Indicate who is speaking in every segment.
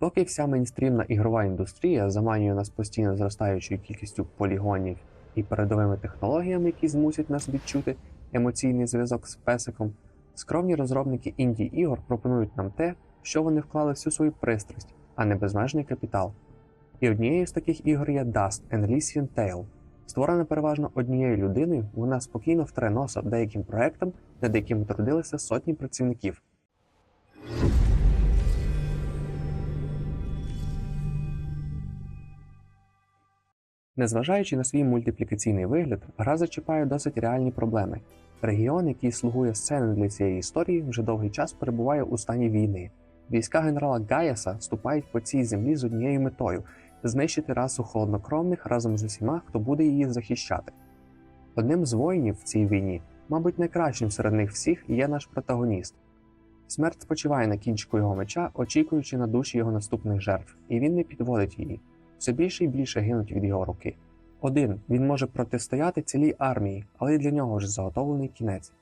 Speaker 1: Поки вся мейнстрімна ігрова індустрія заманює нас постійно зростаючою кількістю полігонів і передовими технологіями, які змусять нас відчути емоційний зв'язок з песиком, скромні розробники інді ігор пропонують нам те, що вони вклали всю свою пристрасть, а не безмежний капітал. І однією з таких ігор є Dust Elysian Tale. Створена переважно однією людиною, вона спокійно втре носа деяким проектам, над якими трудилися сотні працівників. Незважаючи на свій мультиплікаційний вигляд, гра зачіпає досить реальні проблеми. Регіон, який слугує сценою для цієї історії, вже довгий час перебуває у стані війни. Війська генерала Гаяса ступають по цій землі з однією метою знищити расу холоднокровних разом з усіма, хто буде її захищати. Одним з воїнів в цій війні, мабуть, найкращим серед них всіх є наш протагоніст. Смерть спочиває на кінчику його меча, очікуючи на душі його наступних жертв, і він не підводить її. Все більше і більше гинуть від його руки. Один він може протистояти цілій армії, але й для нього вже заготовлений кінець.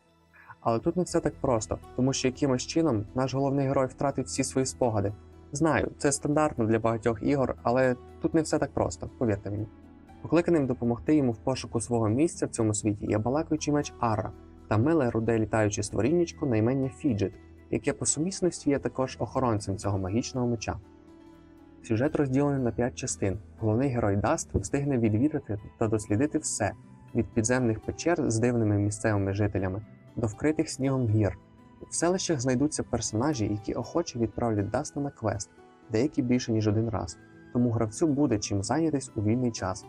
Speaker 1: Але тут не все так просто, тому що якимось чином наш головний герой втратив всі свої спогади. Знаю, це стандартно для багатьох ігор, але тут не все так просто, повірте мені. Покликаним допомогти йому в пошуку свого місця в цьому світі є балакаючий меч Ара та миле руде літаюче створіннячко на імення Фіджет, яке по сумісності є також охоронцем цього магічного меча. Сюжет розділений на п'ять частин. Головний герой Даст встигне відвідати та дослідити все від підземних печер з дивними місцевими жителями до вкритих снігом гір. В селищах знайдуться персонажі, які охоче відправлять Даста на квест, деякі більше ніж один раз. Тому гравцю буде чим зайнятись у вільний час.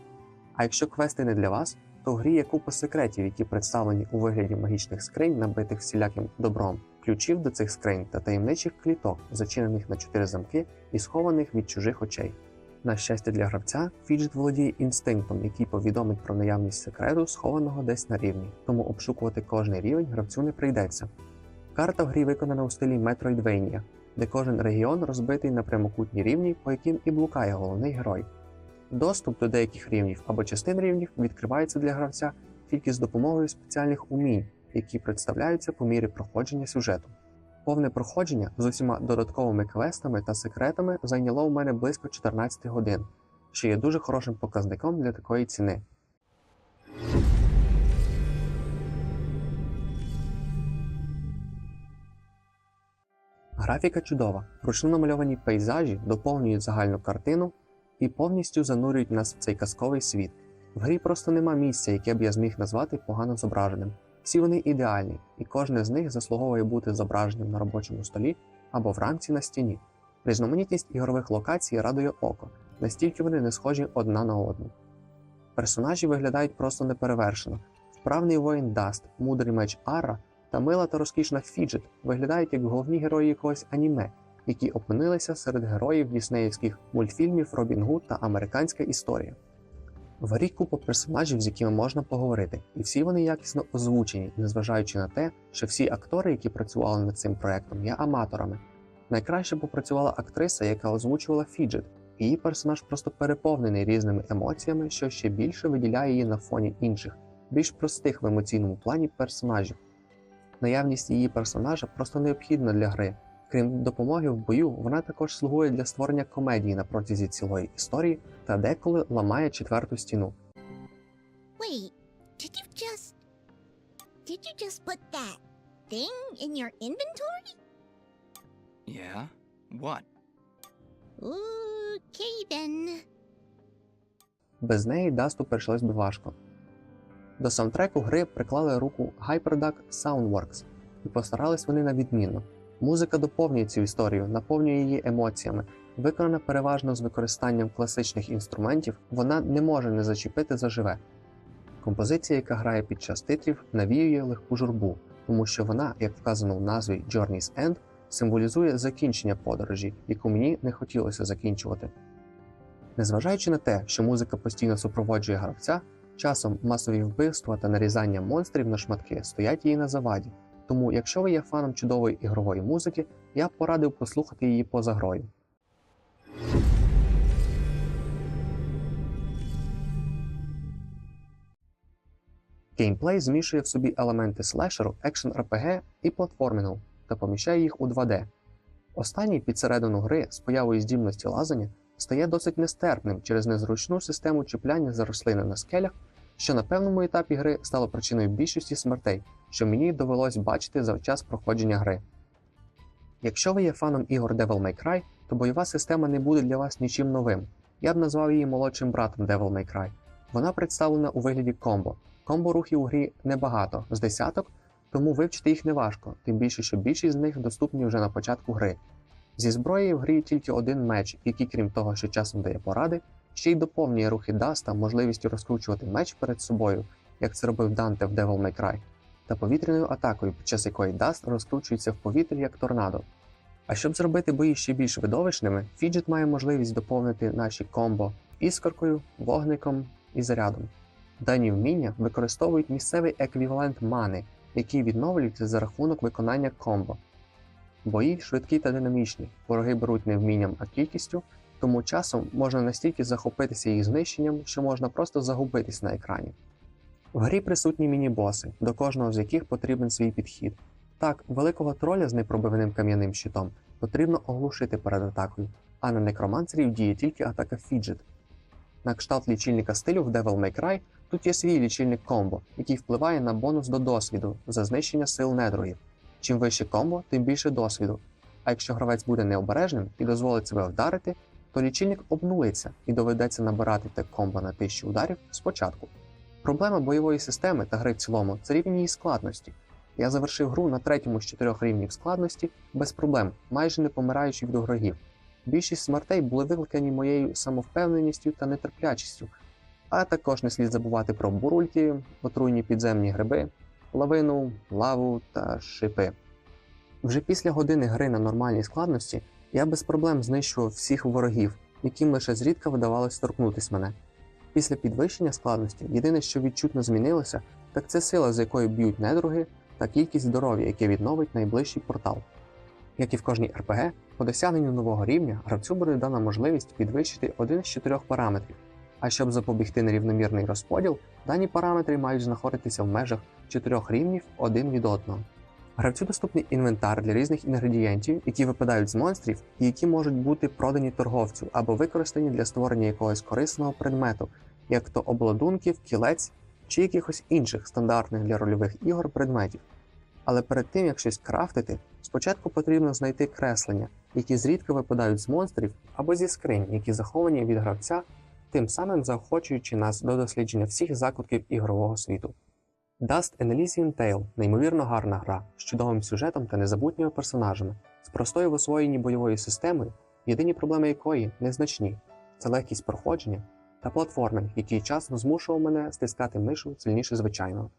Speaker 1: А якщо квести не для вас, то в грі є купа секретів, які представлені у вигляді магічних скринь, набитих всіляким добром, ключів до цих скринь та таємничих кліток, зачинених на чотири замки і схованих від чужих очей. На щастя для гравця, Фіджет володіє інстинктом, який повідомить про наявність секрету, схованого десь на рівні, тому обшукувати кожний рівень гравцю не прийдеться. Карта в грі виконана у стилі Metroidvania, де кожен регіон розбитий на прямокутні рівні, по яким і блукає головний герой. Доступ до деяких рівнів або частин рівнів відкривається для гравця тільки з допомогою спеціальних умінь, які представляються по мірі проходження сюжету. Повне проходження з усіма додатковими квестами та секретами зайняло у мене близько 14 годин, що є дуже хорошим показником для такої ціни. Графіка чудова, вручну намальовані пейзажі доповнюють загальну картину і повністю занурюють нас в цей казковий світ. В грі просто нема місця, яке б я зміг назвати погано зображеним. Всі вони ідеальні, і кожне з них заслуговує бути зображеним на робочому столі або в рамці на стіні. Різноманітність ігрових локацій радує око, настільки вони не схожі одна на одну. Персонажі виглядають просто неперевершено. Вправний воїн Даст, мудрий меч Ара та мила та розкішна Фіджет виглядають як головні герої якогось аніме, які опинилися серед героїв діснеївських мультфільмів Робін Гуд та Американська історія. В грі купа персонажів, з якими можна поговорити, і всі вони якісно озвучені, незважаючи на те, що всі актори, які працювали над цим проектом, є аматорами. Найкраще попрацювала актриса, яка озвучувала Фіджет. Її персонаж просто переповнений різними емоціями, що ще більше виділяє її на фоні інших, більш простих в емоційному плані персонажів. Наявність її персонажа просто необхідна для гри. Крім допомоги в бою, вона також слугує для створення комедії на протязі цілої історії та деколи ламає четверту стіну.
Speaker 2: Wait, did you just. Did you just put that thing in your inventory?
Speaker 3: Yeah? What?
Speaker 2: Okay then.
Speaker 1: Без неї Дасту прийшлось би важко. До саундтреку гри приклали руку Hyperduck Soundworks, і постарались вони на відмінно. Музика доповнює цю історію, наповнює її емоціями. Виконана переважно з використанням класичних інструментів, вона не може не зачепити заживе. Композиція, яка грає під час титрів, навіює легку журбу, тому що вона, як вказано в назві Journey's End, символізує закінчення подорожі, яку мені не хотілося закінчувати. Незважаючи на те, що музика постійно супроводжує гравця, часом масові вбивства та нарізання монстрів на шматки стоять їй на заваді. Тому, якщо ви є фаном чудової ігрової музики, я б порадив послухати її поза грою. Геймплей змішує в собі елементи слешеру, екшен RPG і платформінгу та поміщає їх у 2D. Останній під середину гри з появою здібності лазання стає досить нестерпним через незручну систему чіпляння за рослини на скелях, що на певному етапі гри стало причиною більшості смертей, що мені довелось бачити за час проходження гри. Якщо ви є фаном ігор Devil May Cry, то бойова система не буде для вас нічим новим. Я б назвав її молодшим братом Devil May Cry. Вона представлена у вигляді комбо. Комбо рухів у грі небагато, з десяток, тому вивчити їх неважко, тим більше, що більшість з них доступні вже на початку гри. Зі зброї в грі тільки один меч, який, крім того, що часом дає поради, ще й доповнює рухи Даста можливістю розкручувати меч перед собою, як це робив Данте в Devil May Cry, та повітряною атакою, під час якої Даст розкручується в повітрі як торнадо. А щоб зробити бої ще більш видовищними, Фіджет має можливість доповнити наші комбо іскоркою, вогником і зарядом. Дані вміння використовують місцевий еквівалент мани, який відновлюється за рахунок виконання комбо. Бої швидкі та динамічні, вороги беруть не вмінням, а кількістю, тому часом можна настільки захопитися їх знищенням, що можна просто загубитись на екрані. В грі присутні міні-боси, до кожного з яких потрібен свій підхід. Так, великого троля з непробивним кам'яним щитом потрібно оглушити перед атакою, а на некроманцерів діє тільки атака Фіджет. На кшталт лічильника стилю в Devil May Cry тут є свій лічильник комбо, який впливає на бонус до досвіду за знищення сил недругів. Чим вище комбо, тим більше досвіду. А якщо гравець буде необережним і дозволить себе вдарити, то лічильник обнулиться і доведеться набирати те комбо на 1000 ударів спочатку. Проблема бойової системи та гри в цілому це рівень її складності. Я завершив гру на третьому з чотирьох рівнів складності без проблем, майже не помираючи від ворогів. Більшість смертей були викликані моєю самовпевненістю та нетерплячістю, а також не слід забувати про бурульки, отруйні підземні гриби, лавину, лаву та шипи. Вже після години гри на нормальній складності я без проблем знищував всіх ворогів, яким лише зрідка вдавалось торкнутись мене. Після підвищення складності єдине, що відчутно змінилося, так це сила, з якою б'ють недруги, та кількість здоров'я, яке відновить найближчий портал. Як і в кожній РПГ, по досягненню нового рівня гравцю буде дана можливість підвищити один з чотирьох параметрів. А щоб запобігти нерівномірний розподіл, дані параметри мають знаходитися в межах чотирьох рівнів один від одного. Гравцю доступний інвентар для різних інгредієнтів, які випадають з монстрів і які можуть бути продані торговцю або використані для створення якогось корисного предмету, як то обладунків, кілець чи якихось інших стандартних для рольових ігор предметів. Але перед тим як щось крафтити, спочатку потрібно знайти креслення, які зрідка випадають з монстрів або зі скринь, які заховані від гравця, тим самим заохочуючи нас до дослідження всіх закутків ігрового світу. Dust and Elysian Tale – неймовірно гарна гра з чудовим сюжетом та незабутніми персонажами, з простою в освоєнні бойовою системою, єдині проблеми якої незначні це легкість проходження та платформинг, який часно змушував мене стискати мишу сильніше звичайного.